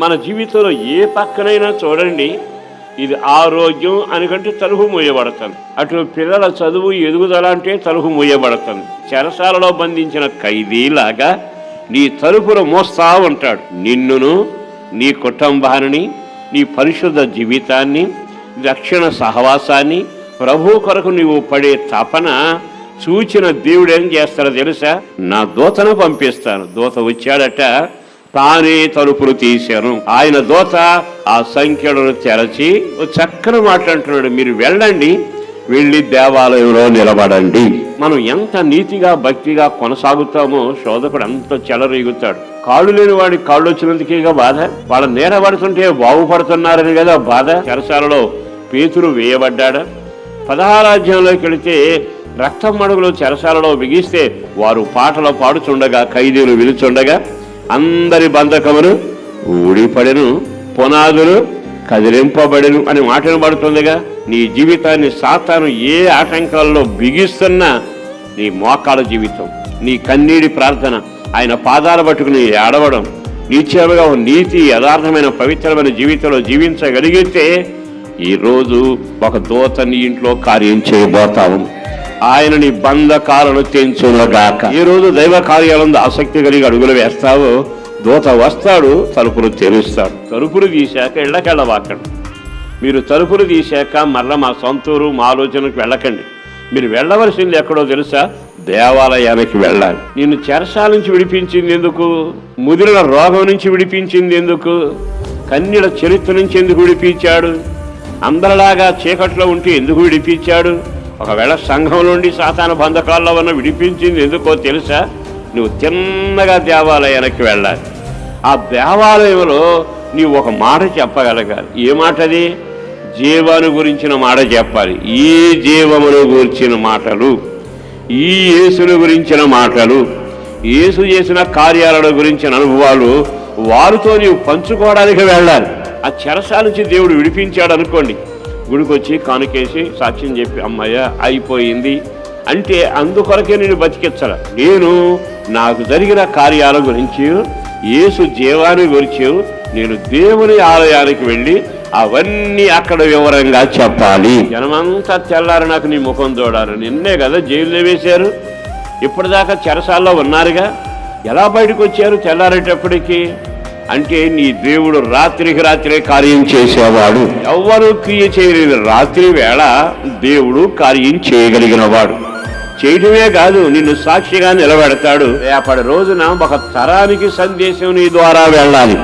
మన జీవితంలో ఏ పక్కనైనా చూడండి ఇది ఆరోగ్యం అనికంటే తలుపు మూయబడతాను. అటు పిల్లల చదువు ఎదుగుదల అంటే తలుపు మూయబడతాను. చెరసాలలో బంధించిన ఖైదీలాగా నీ తలుపును మోస్తా ఉంటాడు. నిన్నును నీ కుటుంబాన్ని నీ పరిశుద్ధ జీవితాన్ని రక్షణ సహవాసాన్ని ప్రభు కొరకు నీవు పడే తపన చూచిన దేవుడు ఏం చేస్తాడో తెలుసా? నా దూతను పంపిస్తాను. దూత వచ్చాడట తానే తలుపులు తీశాను. ఆయన దూత ఆ సంఖ్యలను తెరచి చక్కని మాట్లాడుతున్నాడు మీరు వెళ్ళండి వెళ్ళి దేవాలయంలో నిలబడండి. మనం ఎంత నీతిగా భక్తిగా కొనసాగుతామో శోధకుడు అంత చెలరేగుతాడు. కాళ్ళు లేని వాడి కాళ్ళు వచ్చినందుకేగా బాధ. వాళ్ళ నేరపడుతుంటే బాగుపడుతున్నారని కదా బాధ. చెరసాలలో పేతురు వేయబడ్డాడా. పదహారాజ్యంలోకి వెళితే రక్తం మడుగులు చెరసాలలో బిగిస్తే వారు పాటలు పాడుచుండగా ఖైదీలు విలుచుండగా అందరి బంధకమును ఊడిపడెను పునాదులు కదిలింపబడెను అని మాటను పడుతుందిగా నీ జీవితాన్ని సాతాను ఏ ఆటంకాల్లో బిగిస్తున్నా నీ మోకాల జీవితం నీ కన్నీడి ప్రార్థన ఆయన పాదాల పట్టుకుని ఏడవడం నిత్యముగా నీతి యథార్థమైన పవిత్రమైన జీవితంలో జీవించగలిగితే ఈ రోజు ఒక దోత నీ ఇంట్లో కార్యం చేయబోతావు. ఆయన నీ బంధకాలను తెంచునగాక. ఈ రోజు దైవ కార్యాలందు ఆసక్తి కలిగి అడుగులు వేస్తావో. దూత వస్తాడు తలుపులు తెరుస్తాడు. తలుపులు తీశాక ఇళ్ళకెళ్ళవాకండి. మీరు తలుపులు తీశాక మరల మా సొంతూరు మా ఆలోచనకు వెళ్ళకండి. మీరు వెళ్ళవలసింది ఎక్కడో తెలుసా? దేవాలయానికి వెళ్ళాలి. నిన్ను చెరసాల నుంచి విడిపించింది ఎందుకు? ముదిరిన రోగం నుంచి విడిపించింది ఎందుకు? కన్యల చరిత్ర నుంచి ఎందుకు విడిపించాడు? అందరిలాగా చీకట్లో ఉంటే ఎందుకు విడిపించాడు? ఒకవేళ సంఘం నుండి సాతాన బంధకాల్లో ఉన్న విడిపించింది ఎందుకో తెలుసా? నువ్వు తిన్నగా దేవాలయానికి వెళ్ళాలి. ఆ దేవాలయంలో నీవు ఒక మాట చెప్పగలగాలి. ఏ మాట అది గురించిన మాట చెప్పాలి. ఈ జీవమును గురించిన మాటలు. ఈ యేసును గురించిన మాటలు. యేసు చేసిన కార్యాలను గురించిన అనుభవాలు వారితో నీవు పంచుకోవడానికి వెళ్ళాలి. ఆ చెరసాల నుంచి దేవుడు విడిపించాడు అనుకోండి గుడికొచ్చి కానుకేసి సాక్ష్యం చెప్పి అమ్మయ్య అయిపోయింది. అంటే అందుకొరకే నేను బతికించాల. నేను నాకు జరిగిన కార్యాల గురించి యేసు జీవాన్ని గురించి నేను దేవుని ఆలయానికి వెళ్ళి అవన్నీ అక్కడ వివరంగా చెప్పాలి. జనమంతా తెల్లారు నాకు నీ ముఖం చూడాలి. నిన్నే కదా జైల్లో వేశారు. ఇప్పటిదాకా చెరసాల్లో ఉన్నారుగా. ఎలా బయటకు వచ్చారు తెల్లారేటప్పటికీ? అంటే నీ దేవుడు రాత్రికి రాత్రే కార్యం చేసేవాడు. ఎవ్వరూ క్రియ చేయలేని రాత్రి వేళ దేవుడు కార్యం చేయగలిగిన వాడు చేయటమే కాదు నిన్ను సాక్షిగా నిలబెడతాడు. రేపటి రోజున ఒక తరానికి సందేశం నీ ద్వారా వెళ్ళాలి.